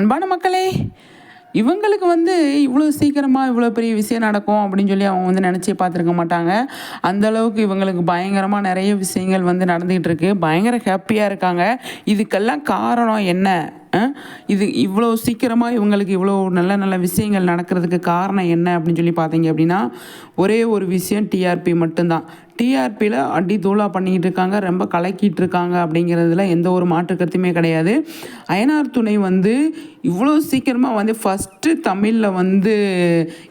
அன்பான மக்களே இவங்களுக்கு வந்து இவ்வளோ சீக்கிரமாக இவ்வளோ பெரிய விஷயம் நடக்கும் அப்படின்னு சொல்லி அவங்க வந்து நினச்சே பார்த்துருக்க மாட்டாங்க. அந்த அளவுக்கு இவங்களுக்கு பயங்கரமாக நிறைய விஷயங்கள் வந்து நடந்துகிட்டு இருக்கு. பயங்கர ஹாப்பியாக இருக்காங்க. இதுக்கெல்லாம் காரணம் என்ன? இது இவ்வளோ சீக்கிரமாக இவங்களுக்கு இவ்வளோ நல்ல நல்ல விஷயங்கள் நடக்கிறதுக்கு காரணம் என்ன அப்படின்னு சொல்லி பார்த்தீங்க அப்படின்னா ஒரே ஒரு விஷயம் டிஆர்பி மட்டும்தான். டிஆர்பியில் அடி தூளா பண்ணிக்கிட்டு இருக்காங்க ரொம்ப கலக்கிட்டு இருக்காங்க அப்படிங்கிறதுல எந்த ஒரு மாற்று கருத்துமே கிடையாது. அயனார் துணை வந்து இவ்வளோ சீக்கிரமாக வந்து ஃபஸ்ட்டு தமிழில் வந்து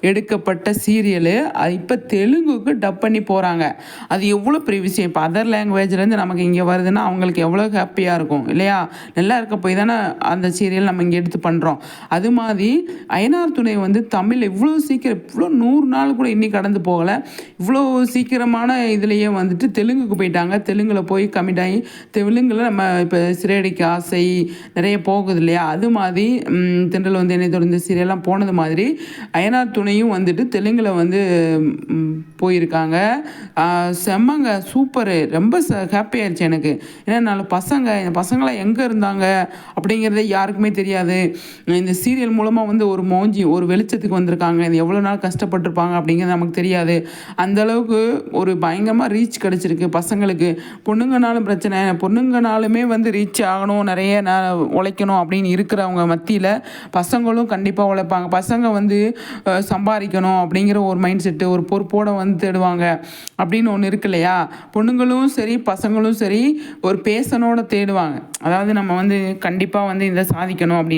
எடுக்கப்பட்ட சீரியலு. அது இப்போ தெலுங்குக்கு டப் பண்ணி போகிறாங்க அது எவ்வளோ பெரிய விஷயம்? இப்போ அதர் லாங்குவேஜ்லேருந்து நமக்கு இங்கே வருதுன்னா அவங்களுக்கு எவ்வளோ ஹாப்பியாக இருக்கும் இல்லையா? நல்லா இருக்க போய் தானே அந்த சீரியல் நம்ம இங்கே எடுத்து பண்ணுறோம் அது மாதிரி அயனார் துணை வந்து தமிழ் இவ்வளோ சீக்கிரம் இவ்வளோ நூறு நாள் கூட இன்னி கடந்து போகலை. இவ்வளோ சீக்கிரமான இதுலேயே வந்துட்டு தெலுங்குக்கு போயிட்டாங்க. தெலுங்கில் போய் கமிட் ஆகி தெலுங்கில் நம்ம இப்போ சிறையடிக்க ஆசை நிறைய போகுது இல்லையா? அது மாதிரி திண்டல் வந்து என்னை தொடர்ந்து சிறையெல்லாம் போனது மாதிரி அயனார் துணையும் வந்துட்டு தெலுங்கில் வந்து போயிருக்காங்க. செம்மங்க சூப்பரு. ரொம்ப ஹாப்பி ஹாப்பியாகிடுச்சு எனக்கு. ஏன்னா நாலு பசங்க இந்த பசங்களாம் எங்கே இருந்தாங்க அப்படிங்கிறதே யாருக்குமே தெரியாது. இந்த சீரியல் மூலமாக வந்து ஒரு மோஞ்சி ஒரு வெளிச்சத்துக்கு வந்திருக்காங்க. இது எவ்வளோ நாள் கஷ்டப்பட்டிருப்பாங்க அப்படிங்கிறது நமக்கு தெரியாது. அந்த அளவுக்கு ஒரு பயங்கரமாக ரீச் கிடச்சிருக்கு. பசங்களுக்கு பொண்ணுங்கனாலும் பிரச்சனை. பொண்ணுங்கனாலுமே வந்து ரீச் ஆகணும் நிறைய உழைக்கணும் அப்படின்னு இருக்கிறவங்க மத்தியில் பசங்களும் கண்டிப்பாக உழைப்பாங்க. பசங்க வந்து சம்பாதிக்கணும் அப்படிங்கிற ஒரு மைண்ட் செட்டு ஒரு பொறுப்போடு வந்து தேடுவாங்க அப்படின்னு ஒன்று இருக்கு இல்லையா? பொண்ணுங்களும் சரி பசங்களும் சரி ஒரு பேசனோட தேடுவாங்க. அதாவது நம்ம வந்து கண்டிப்பாக வந்து இதை சாதிக்கணும் அப்படின்னு.